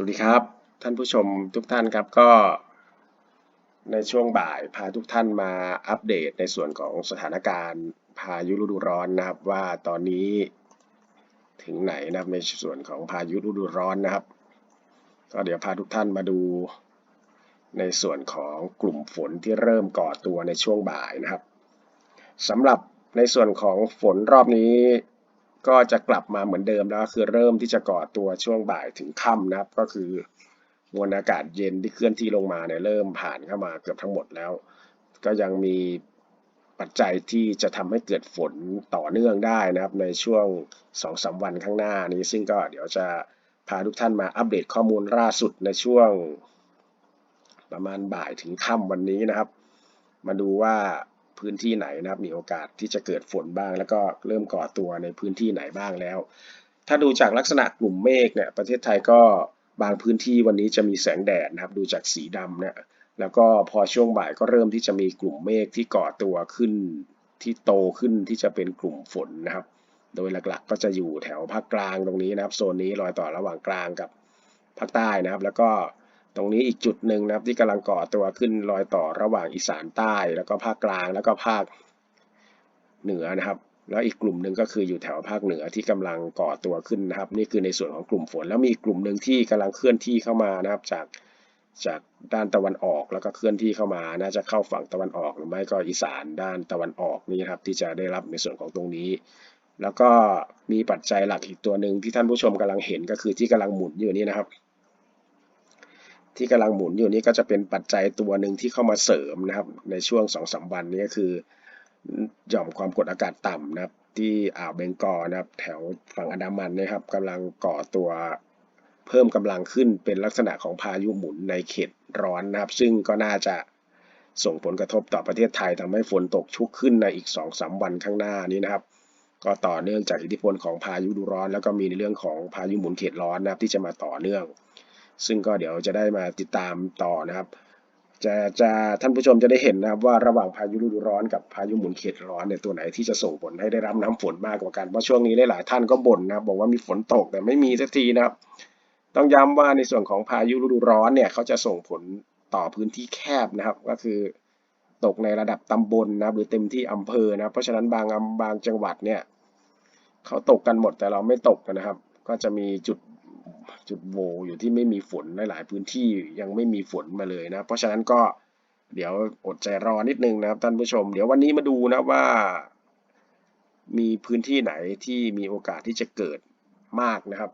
สวัสดีครับ ท่านผู้ชมทุกท่านครับก็ในช่วงบ่ายพาทุกท่านมาอัปเดตในส่วนของสถานการณ์พายุฤดูร้อนนะครับ ว่าตอนนี้ถึงไหนนะครับในส่วนของพายุฤดูร้อนนะครับ ก็เดี๋ยวพาทุกท่านมาดู ในส่วนของกลุ่มฝนที่เริ่มก่อตัวในช่วงบ่ายนะครับสำหรับในส่วนของฝนรอบนี้ ก็จะกลับมาเหมือนเดิมแล้วคือเริ่มที่จะก่อตัวช่วงบ่ายถึงค่ำนะครับ ก็คือมวลอากาศเย็นที่เคลื่อนที่ลงมาเนี่ยเริ่มผ่านเข้ามาเกือบทั้งหมดแล้ว ก็ยังมีปัจจัยที่จะทำให้เกิดฝนต่อเนื่องได้นะครับ ในช่วง2อสวันข้างหน้านี้ ซึ่งก็เดี๋ยวจะพาทุกท่านมาอัปเดตข้อมูลล่าสุดในช่วงประมาณบ่ายถึงค่ำวันนี้นะครับ มาดูว่า พื้นที่ไหนนะครับ มีโอกาสที่จะเกิดฝนบ้าง แล้วก็เริ่มก่อตัวในพื้นที่ไหนบ้างแล้ว ถ้าดูจากลักษณะกลุ่มเมฆเนี่ยประเทศไทยก็บางพื้นที่วันนี้จะมีแสงแดดนะครับ ดูจากสีดำเนี่ยแล้วก็พอช่วงบ่ายก็เริ่มที่จะมีกลุ่มเมฆที่ก่อตัวขึ้นที่โตขึ้นที่จะเป็นกลุ่มฝนนะครับ โดยหลักๆ ก็จะอยู่แถวภาคกลางตรงนี้นะครับ โซนนี้รอยต่อระหว่างกลางกับภาคใต้นะครับ แล้วก็ ตรงนี้อีกจุดหนึ่งนะครับที่กำลังก่อตัวขึ้นรอยต่อระหว่างอีสานใต้ แล้วก็ภาคกลางแล้วก็ภาคเหนือนะครับ แล้วอีกกลุ่มหนึ่งก็คืออยู่แถวภาคเหนือที่กำลังก่อตัวขึ้นนะครับ นี่คือในส่วนของกลุ่มฝนแล้วมีกลุ่มหนึ่งที่กำลังเคลื่อนที่เข้ามานะครับจากจากด้านตะวันออกแล้วก็เคลื่อนที่เข้ามาน่าจะเข้าฝั่งตะวันออกหรือไม่ก็อีสานด้านตะวันออกนี่ครับที่จะได้รับในส่วนของตรงนี้ แล้วก็มีปัจจัยหลักอีกตัวหนึ่งที่ท่านผู้ชมกำลังเห็นก็คือที่กำลังหมุนอยู่นี่นะครับ ที่กำลังหมุนอยู่นี้ก็จะเป็นปัจจัยตัวหนึ่งที่เข้ามาเสริมนะครับ ในช่วง2องสวันนี้ก็คือหย่อมความกดอากาศต่ำนะครับ ที่อ่าวเบงกอลนะครับ แถวฝั่งอันดามันนะครับกำลังก่อตัวเพิ่มกำลังขึ้นเป็นลักษณะของพายุหมุนในเขตร้อนนะครับ ซึ่งก็น่าจะส่งผลกระทบต่อประเทศไทยทำให้ฝนตกชุกขึ้นในอีก2อสวันข้างหน้านี้นะครับ ก็ต่อเนื่องจากอิทธิพลของพายุดูร้อน แล้วก็มีในเรื่องของพายุหมุนเขตร้อนนะครับที่จะมาต่อเนื่อง ซึ่งก็เดี๋ยวจะได้มาติดตามต่อนะครับ จะจะท่านผู้ชมจะได้เห็นนะครับว่าระหว่างพายุฤดูร้อนกับพายุหมุนเขตร้อนเนี่ยตัวไหนที่จะส่งผลให้ได้รับน้ำฝนมากกว่ากันเพราะช่วงนี้หลายท่านก็บ่นนะบอกว่ามีฝนตกแต่ไม่มีสักทีนะครับ ต้องย้ำว่าในส่วนของพายุฤดูร้อนเนี่ยเขาจะส่งผลต่อพื้นที่แคบนะครับ ก็คือตกในระดับตำบลนะหรือเต็มที่อำเภอนะเพราะฉะนั้นบางบางจังหวัดเนี่ยเขาตกกันหมดแต่เราไม่ตกนะครับ ก็จะมีจุด จุดโวอยู่ที่ไม่มีฝนหลาย ๆ พื้นที่ยังไม่มีฝนมาเลยนะ เพราะฉะนั้นก็เดี๋ยวอดใจรอนิดนึงนะครับท่านผู้ชม เดี๋ยววันนี้มาดูนะว่า มีพื้นที่ไหนที่มีโอกาสที่จะเกิดมากนะครับ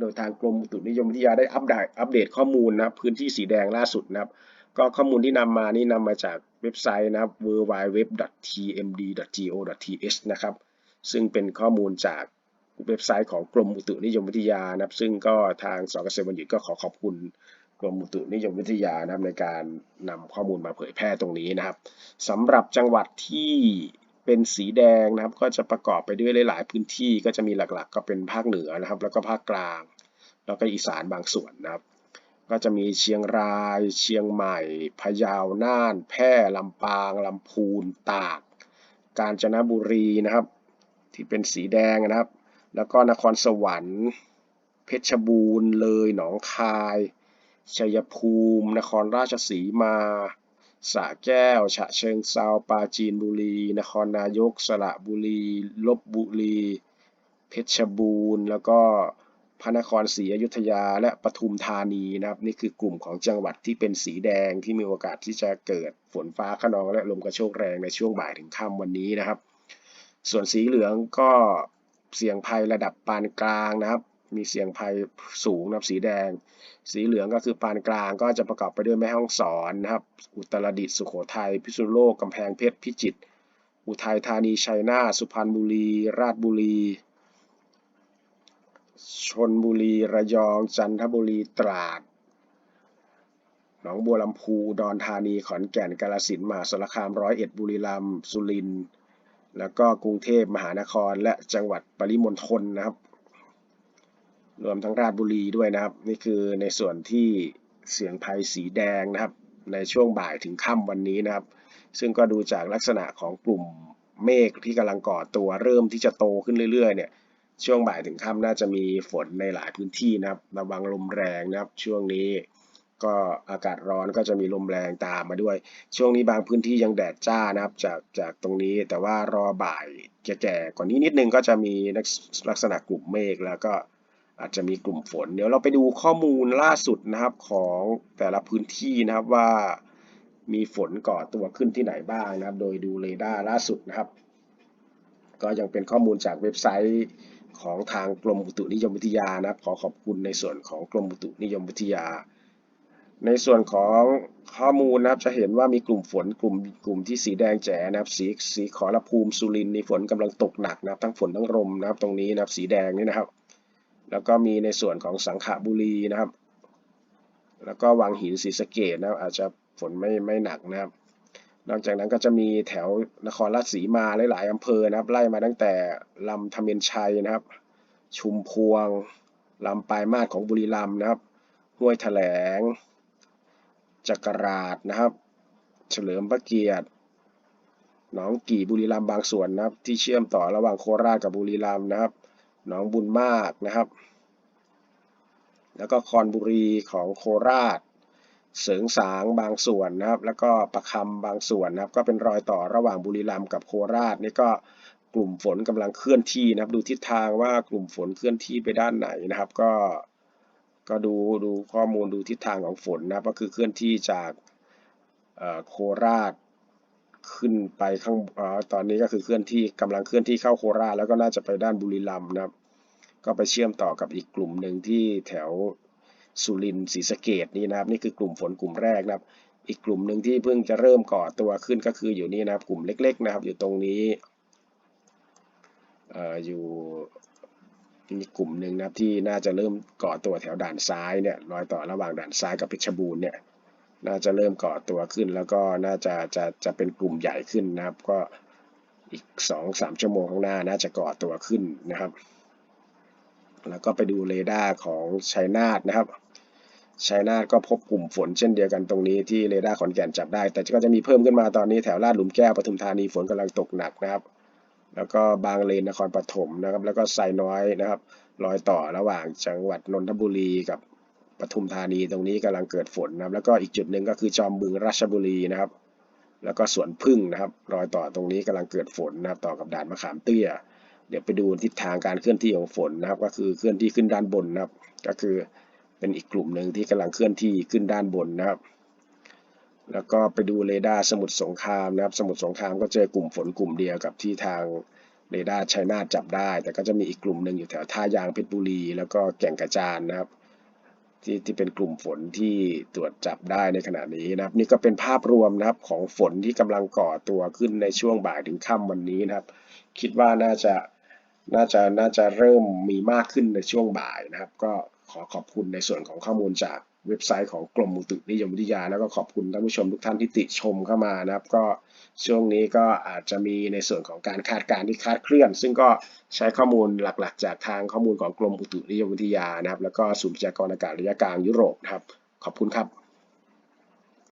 โดยทางกรมอุตุนิยมวิทยาได้อัปเดตอัปเดตข้อมูลนะพื้นที่สีแดงล่าสุดนะครับ ก็ข้อมูลที่นำมานี่นำมาจากเว็บไซต์นะครับ w w w t m d g o t h นะครับซึ่งเป็นข้อมูลจาก เว็บไซต์ของกรมอุตุนิยมวิทยานะครับ ซึ่งก็ทางสกเกษตรบัณฑิตก็ขอขอบคุณกรมอุตุนิยมวิทยานะครับในการนำข้อมูลมาเผยแพร่ตรงนี้นะครับสำหรับจังหวัดที่เป็นสีแดงนะครับ ก็จะประกอบไปด้วยหลาย ๆ พื้นที่ก็จะมีหลัก ๆ ก็เป็นภาคเหนือนะครับ แล้วก็ภาคกลาง แล้วก็อีสานบางส่วนนะครับ ก็จะมีเชียงราย เชียงใหม่ พะเยา น่าน แพร่ลำปางลำพูน ตาก กาญจนบุรีนะครับ ที่เป็นสีแดงนะครับ แล้วก็นครสวรรค์ เพชรบูรณ์เลยหนองคายชัยภูมิ นครราชสีมาสระแก้ว ฉะเชิงเซาปราจีนบุรี นครนายก สระบุรี ลบบุรี เพชรบูรณ์ แล้วก็พระนครศรีอยุธยา และปทุมธานีนะครับ นี่คือกลุ่มของจังหวัดที่เป็นสีแดงที่มีโอกาสที่จะเกิดฝนฟ้าขนองและลมกระโชกแรงในช่วงบ่ายถึงค่ำวันนี้นะครับ ส่วนสีเหลืองก็ เสี่ยงภัยระดับปานกลางนะครับ มีเสี่ยงภัยสูงนะครับสีแดง สีเหลืองก็คือปานกลางก็จะประกอบไปด้วยแม่ฮ่องสอนนะครับ อุตรดิตถ์สุโขทัยพิษณุโลกกำแพงเพชรพิจิตรอุทัยธานีชัยนาทสุพรรณบุรี ราชบุรี ชนบุรี ระยอง จันทบุรี ตราด หนองบัวลำพู ดอนธานี ขอนแก่น กาฬสินธุ์ มหาสารคาม ร้อยเอ็ด บุรีรัมย์ สุรินทร์ แล้วก็กรุงเทพมหานครและจังหวัดปริมณฑลนะครับ รวมทั้งราชบุรีด้วยนะครับ นี่คือในส่วนที่เสียงภัยสีแดงนะครับ ในช่วงบ่ายถึงค่ำวันนี้นะครับ ซึ่งก็ดูจากลักษณะของกลุ่มเมฆที่กำลังก่อตัวเริ่มที่จะโตขึ้นเรื่อยๆเนี่ยช่วงบ่ายถึงค่ำน่าจะมีฝนในหลายพื้นที่นะครับ ระวังลมแรงนะครับ ช่วงนี้ ก็อากาศร้อนก็จะมีลมแรงตามมาด้วย ช่วงนี้บางพื้นที่ยังแดดจ้านะครับจากจากตรงนี้แต่ว่ารอบ่ายแก่ๆกว่านี้นิดนึงก็จะมีลักษณะกลุ่มเมฆแล้วก็อาจจะมีกลุ่มฝน เดี๋ยวเราไปดูข้อมูลล่าสุดนะครับของแต่ละพื้นที่นะครับว่ามีฝนก่อตัวขึ้นที่ไหนบ้างนะครับ โดยดูเรดาร์ล่าสุดนะครับ ก็ยังเป็นข้อมูลจากเว็บไซต์ของทางกรมอุตุนิยมวิทยานะครับ ขอขอบคุณในส่วนของกรมอุตุนิยมวิทยา ในส่วนของข้อมูลนะครับจะเห็นว่ามีกลุ่มฝนกลุ่มกลุ่มที่สีแดงแจ๋นะครับ สีสีขอรภูมิสุรินทร์นี่ฝนกำลังตกหนักนะครับ ทั้งฝนทั้งลมนะครับ ตรงนี้นะครับสีแดงนี่นะครับ แล้วก็มีในส่วนของสังขบุรีนะครับ แล้วก็วังหินศรีสะเกดนะครับ อาจจะฝนไม่ไม่หนักนะครับ นอกจากนั้นก็จะมีแถวนครราชสีมาหลายๆอำเภอนะครับ ไล่มาตั้งแต่ลำธเมนชัยนะครับ ชุมพวงลำปลายมาศของบุรีรัมย์นะครับห้วยแถลง จักราดนะครับ เฉลิมพระเกียรติหนองกี่บุรีรัมย์บางส่วนนะครับ ที่เชื่อมต่อระหว่างโคราชกับบุรีรัมย์นะครับหนองบุญมากนะครับ แล้วก็คอนบุรีของโคราช เสริงสางบางส่วนนะครับ แล้วก็ประคำบางส่วนนะครับ ก็เป็นรอยต่อระหว่างบุรีรัมย์กับโคราชนี่ก็กลุ่มฝนกำลังเคลื่อนที่นะครับ ดูทิศทางว่ากลุ่มฝนเคลื่อนที่ไปด้านไหนนะครับ ก็ ก็ดูดูข้อมูลดูทิศทางของฝนนะครับก็คือเคลื่อนที่จากโคราชขึ้นไปข้างอตอนนี้ก็คือเคลื่อนที่กำลังเคลื่อนที่เข้าโคราชแล้วก็น่าจะไปด้านบุรีรัมย์นะครับ ก็ไปเชื่อมต่อกับอีกกลุ่มหนึ่งที่แถวสุรินทร์ศรีสะเกดนี่นะครับ นี่คือกลุ่มฝนกลุ่มแรกนะครับ อีกกลุ่มหนึ่งที่เพิ่งจะเริ่มก่อตัวขึ้นก็คืออยู่นี่นะครับ กลุ่มเล็ก ๆ นะครับ อยู่ตรงนี้อยู่ มีกลุ่มหนึ่งนะครับที่น่าจะเริ่มก่อตัวแถวด่านซ้ายเนี่ยรอยต่อระหว่างด่านซ้ายกับเพชรบูรณ์เนี่ยน่าจะเริ่มก่อตัวขึ้น แล้วก็น่าจะจะจะเป็นกลุ่มใหญ่ขึ้นนะครับ ก็อีกสองสามชั่วโมงข้างหน้าน่าจะก่อตัวขึ้นนะครับ แล้วก็ไปดูเรดาร์ของชัยนาทนะครับชัยนาทก็พบกลุ่มฝนเช่นเดียวกันตรงนี้ที่เรดาร์ขอนแก่นจับได้ แต่ก็จะมีเพิ่มขึ้นมาตอนนี้แถวลาดหลุมแก้วปทุมธานีฝนกำลังตกหนักนะครับ แล้วก็บางเลนนครปฐมนะครับ แล้วก็ไซน้อยนะครับรอยต่อระหว่างจังหวัดนนทบุรีกับปทุมธานีตรงนี้กำลังเกิดฝนนะครับ แล้วก็อีกจุดหนึ่งก็คือจอมบึงราชบุรีนะครับ แล้วก็สวนพึ่งนะครับ รอยต่อตรงนี้กำลังเกิดฝนนะครับต่อกับด่านมะขามเตี้ย เดี๋ยวไปดูทิศทางการเคลื่อนที่ของฝนนะครับ ก็คือเคลื่อนที่ขึ้นด้านบนนะครับ ก็คือเป็นอีกกลุ่มหนึ่งที่กำลังเคลื่อนที่ขึ้นด้านบนนะครับ แล้วก็ไปดูเรดาร์สมุทรสงครามนะครับ สมุทรสงครามก็เจอกลุ่มฝนกลุ่มเดียวกับที่ทางเรดาร์ชัยนาทจับได้ แต่ก็จะมีอีกกลุ่มหนึ่งอยู่แถวท่ายางเพชรบุรี แล้วก็แก่งกระจานนะครับ ที่ที่เป็นกลุ่มฝนที่ตรวจจับได้ในขณะนี้นะครับ นี่ก็เป็นภาพรวมนะครับของฝนที่กำลังก่อตัวขึ้นในช่วงบ่ายถึงค่ำวันนี้นะครับ คิดว่าน่าจะน่าจะน่าจะเริ่มมีมากขึ้นในช่วงบ่ายนะครับ ก็ขอขอบคุณในส่วนของข้อมูลจาก เว็บไซต์ของกรมอุตุนิยมวิทยา แล้วก็ขอบคุณท่านผู้ชมทุกท่านที่ติชมเข้ามานะครับ ก็ช่วงนี้ก็อาจจะมีในส่วนของการคาดการณ์ที่คาดเคลื่อน ซึ่งก็ใช้ข้อมูลหลักๆ จากทางข้อมูลของกรมอุตุนิยมวิทยานะครับ แล้วก็ศูนย์พยากรณ์อากาศระยะกลางยุโรปนะครับ ขอบคุณครับ